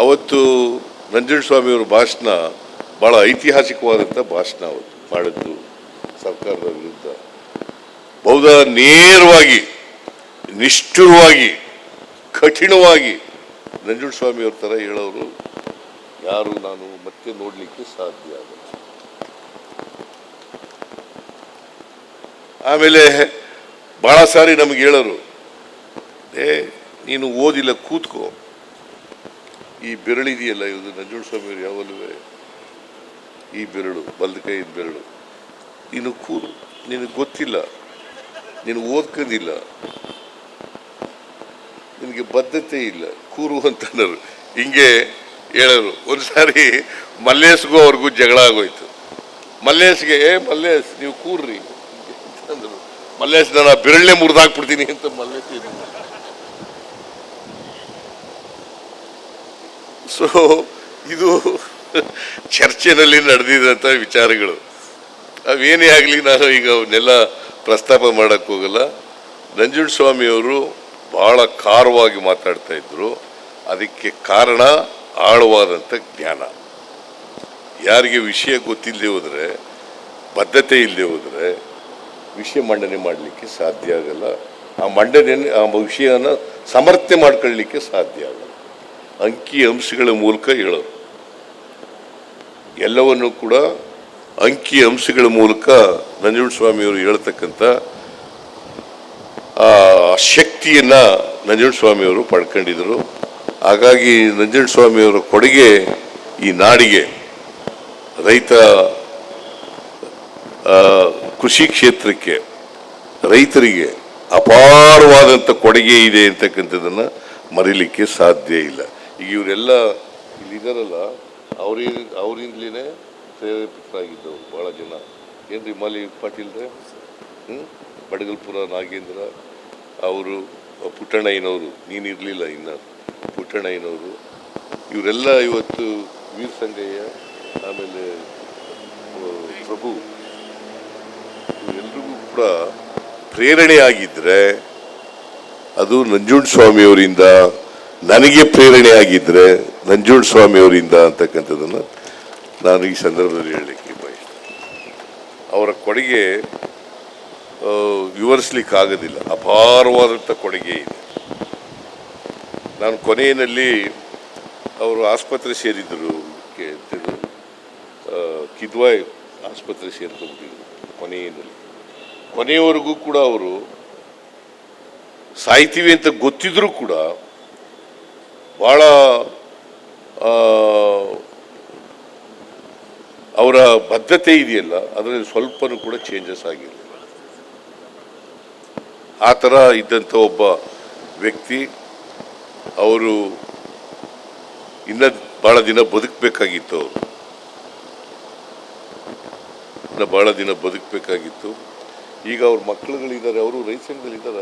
ಅವತ್ತು ನಂಜನಸ್ವಾಮಿಯವರ ಭಾಷಣ ಭಾಳ ಐತಿಹಾಸಿಕವಾದಂಥ ಭಾಷಣ ಅವತ್ತು ಮಾಡಿದ್ದು ಸರ್ಕಾರದ ವಿರುದ್ಧ. ಬೌದ್ಧ ನೇರವಾಗಿ, ನಿಷ್ಠುರವಾಗಿ, ಕಠಿಣವಾಗಿ ನಂಜುಂಡಸ್ವಾಮಿಯವ್ರ ಥರ ಹೇಳೋರು ಯಾರು ನಾನು ಮತ್ತೆ ನೋಡಲಿಕ್ಕೆ ಸಾಧ್ಯ ಆಗಲ್ಲ. ಆಮೇಲೆ ಭಾಳ ಸಾರಿ ನಮಗೆ ಹೇಳೋರು, ಏ, ನೀನು ಓದಿಲ್ಲ ಕೂತ್ಕೋ. ಈ ಬೆರಳಿದೆಯಲ್ಲ ಇದು ನಂಜುಂಡಸ್ವಾಮಿಯವ್ರು ಯಾವಲ್ಲೂ ಈ ಬೆರಳು ಬಲದ ಬೆರಳು. ನೀನು ಕೂರು, ನಿನಗೆ ಗೊತ್ತಿಲ್ಲ, ನೀನು ಓದ್ಕೊಂಡಿಲ್ಲ ನಿನಗೆ ಬದ್ಧತೆ ಇಲ್ಲ, ಕೂರು ಅಂತಂದರು ಹಿಂಗೆ ಹೇಳೋರು. ಒಂದು ಸಾರಿ ಮಲ್ಲೇಶ್ಗೂ ಅವ್ರಿಗೂ ಜಗಳ ಆಗೋಯ್ತು. ಮಲ್ಲೇಶ್ಗೆ, ಏ ಮಲ್ಲೇಶ್, ನೀವು ಕೂರ್ರಿ. ಅಂತಂದರು. ಮಲ್ಲೇಶ್, ನಾನು ಬೆರಳನ್ನೇ ಮುರಿದಾಕ್ಬಿಡ್ತೀನಿ ಅಂತ ಮಲ್ಲೇಶ್ ಇದು ಮಾಡ್ದ. ಸೊ ಇದು ಚರ್ಚೆನಲ್ಲಿ ನಡೆದಿದಂಥ ವಿಚಾರಗಳು. ಅವೇನೇ ಆಗಲಿ ನಾನು ಈಗ ಅವನ್ನೆಲ್ಲ ಪ್ರಸ್ತಾಪ ಮಾಡೋಕ್ಕೆ ಹೋಗಲ್ಲ. ನಂಜುಂಡಸ್ವಾಮಿಯವರು ಭಾಳ ಖಾರವಾಗಿ ಮಾತಾಡ್ತಾ ಇದ್ರು. ಅದಕ್ಕೆ ಕಾರಣ ಆಳವಾದಂಥ ಜ್ಞಾನ. ಯಾರಿಗೆ ವಿಷಯ ಗೊತ್ತಿಲ್ಲದೆ ಹೋದರೆ, ಬದ್ಧತೆ ಇಲ್ಲದೆ ಹೋದರೆ ವಿಷಯ ಮಂಡನೆ ಮಾಡಲಿಕ್ಕೆ ಸಾಧ್ಯ ಆಗಲ್ಲ. ಆ ಮಂಡನೆ, ಆ ವಿಷಯನ ಸಮರ್ಥನೆ ಮಾಡ್ಕೊಳ್ಳಲಿಕ್ಕೆ ಸಾಧ್ಯ ಆಗಲ್ಲ. ಅಂಕಿ ಅಂಶಗಳ ಮೂಲಕ ಹೇಳೋ ಎಲ್ಲವನ್ನು ಕೂಡ ಅಂಕಿ ಅಂಶಗಳ ಮೂಲಕ ನಂಜುಂಡ ಸ್ವಾಮಿಯವರು ಹೇಳ್ತಕ್ಕಂಥ ಆ ಶಕ್ತಿಯನ್ನು ನಂಜುಂಡ ಸ್ವಾಮಿಯವರು ಪಡ್ಕೊಂಡಿದ್ರು ಹಾಗಾಗಿ ನಂಜುಂಡ ಸ್ವಾಮಿಯವರ ಕೊಡುಗೆ ಈ ನಾಡಿಗೆ ರೈತ ಕೃಷಿ ಕ್ಷೇತ್ರಕ್ಕೆ, ರೈತರಿಗೆ ಅಪಾರವಾದಂಥ ಕೊಡುಗೆ ಇದೆ ಅಂತಕ್ಕಂಥದ್ದನ್ನು ಮರೀಲಿಕ್ಕೆ ಸಾಧ್ಯ ಇಲ್ಲ. ಈಗ ಇವರೆಲ್ಲ ಇಲ್ಲಿದ್ದಾರಲ್ಲ ಅವ್ರಿ ಅವರಿಂದಲೇ ಪ್ರೇರೇಪಿತರಾಗಿದ್ದವು ಭಾಳ ಜನ. ಏನ್ರಿ ಮಾಲಿ ಪಾಟೀಲ್ರೆ? ಹ್ಞೂ ಬಡಗಲ್ಪುರ ನಾಗೇಂದ್ರ ಅವರು ಪುಟ್ಟಣ್ಣಯ್ಯನವರು ನೀನು ಇರಲಿಲ್ಲ ಇನ್ನು ಪುಟ್ಟಣ್ಣಯ್ಯನವರು. ಇವರೆಲ್ಲ ಇವತ್ತು ವೀರ ಸಂಗಯ್ಯ ಆಮೇಲೆ ಪ್ರಭು ಇವರೆಲ್ಲರಿಗೂ ಕೂಡ ಪ್ರೇರಣೆ ಆಗಿದ್ದರೆ ಅದು ನಂಜುಂಡ ಸ್ವಾಮಿಯವರಿಂದ ನನಗೆ ಪ್ರೇರಣೆ ಆಗಿದ್ರೆ ಸ್ವಾಮಿ ಅವರಿಂದ ಅಂತಕ್ಕಂಥದ್ದನ್ನು ನಾನು ಈ ಸಂದರ್ಭದಲ್ಲಿ ಹೇಳಲಿಕ್ಕೆ ಬಯಸ್ತೇನೆ. ಅವರ ಕೊಡುಗೆ ವಿವರಿಸ್ಲಿಕ್ಕೆ ಆಗೋದಿಲ್ಲ ಅಪಾರವಾದಂಥ ಕೊಡುಗೆ ಇದೆ. ನಾನು ಕೊನೆಯಲ್ಲಿ ಅವರು ಆಸ್ಪತ್ರೆ ಸೇರಿದ್ದರು ಕಿದ್ವಾಯ್ ಆಸ್ಪತ್ರೆ ಸೇರ್ಕೊಂಡ್ಬಿಟ್ಟಿದ್ರು ಕೊನೆಯಲ್ಲಿ. ಕೊನೆಯವರೆಗೂ ಕೂಡ ಅವರು ಸಾಯ್ತೀವಿ ಅಂತ ಗೊತ್ತಿದ್ರೂ ಕೂಡ ಭಾಳ ಅವರ ಬದ್ಧತೆ ಇದೆಯಲ್ಲ, ಅದರಲ್ಲಿ ಸ್ವಲ್ಪನೂ ಕೂಡ ಚೇಂಜಸ್ ಆಗಿಲ್ಲ. ಆ ಥರ ಇದ್ದಂಥ ಒಬ್ಬ ವ್ಯಕ್ತಿ, ಅವರು ಇನ್ನ ಭಾಳ ದಿನ ಬದುಕಬೇಕಾಗಿತ್ತು ಅವರು. ಇನ್ನು ಭಾಳ ದಿನ ಬದುಕಬೇಕಾಗಿತ್ತು. ಈಗ ಅವ್ರ ಮಕ್ಕಳುಗಳಿದ್ದಾರೆ ಅವರು ರೈತ ಸಂಘದಲ್ಲಿದ್ದಾರ?